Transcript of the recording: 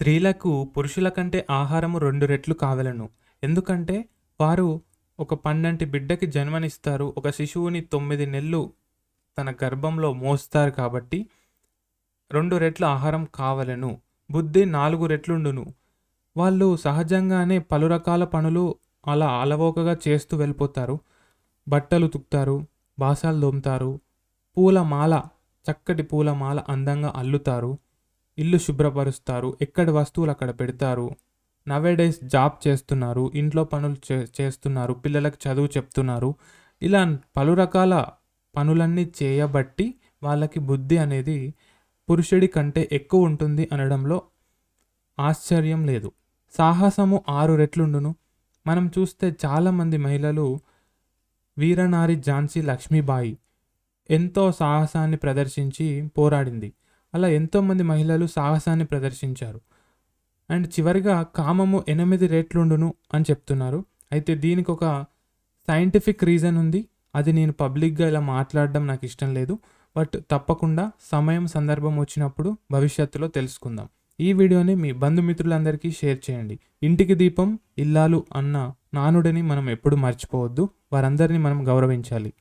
స్త్రీలకు పురుషుల కంటే ఆహారము రెండు రెట్లు కావలను. ఎందుకంటే వారు ఒక పన్నెంటి బిడ్డకి జన్మనిస్తారు ఒక శిశువుని తొమ్మిది నెలలు తన గర్భంలో మోస్తారు కాబట్టి రెండు రెట్ల ఆహారం కావలను. బుద్ధి నాలుగు రెట్లుండును. వాళ్ళు సహజంగానే పలు రకాల పనులు అలా అలవోకగా చేస్తూ వెళ్ళిపోతారు. బట్టలు తుక్తారు బాసాలు దోముతారు పూల మాల చక్కటి పూల మాల అందంగా అల్లుతారు. ఇల్లు శుభ్రపరుస్తారు. ఎక్కడ వస్తువులు అక్కడ పెడతారు? నవేడేస్ జాబ్ చేస్తున్నారు. ఇంట్లో పనులు చే చేస్తున్నారు. పిల్లలకు చదువు చెప్తున్నారు. ఇలా పలు రకాల పనులన్నీ చేయబట్టి వాళ్ళకి బుద్ధి అనేది పురుషుడి కంటే ఎక్కువ ఉంటుంది అనడంలో ఆశ్చర్యం లేదు. సాహసము ఆరు రెట్లుండును. మనం చూస్తే చాలామంది మహిళలు వీరనారి ఝాన్సీ లక్ష్మీబాయి ఎంతో సాహసాన్ని ప్రదర్శించి పోరాడింది. అలా ఎంతోమంది మహిళలు సాహసాన్ని ప్రదర్శించారు. అండ్ చివరిగా కామము ఎనిమిది రేట్లుండును అని చెప్తున్నారు. అయితే దీనికి ఒక సైంటిఫిక్ రీజన్ ఉంది. అది నేను పబ్లిక్గా ఇలా మాట్లాడడం నాకు ఇష్టం లేదు. బట్ తప్పకుండా సమయం సందర్భం వచ్చినప్పుడు భవిష్యత్తులో తెలుసుకుందాం. ఈ వీడియోని మీ బంధుమిత్రులందరికీ షేర్ చేయండి. ఇంటికి దీపం ఇల్లాలు అన్న నానుడిని మనం ఎప్పుడు మర్చిపోవద్దు. వారందరినీ మనం గౌరవించాలి.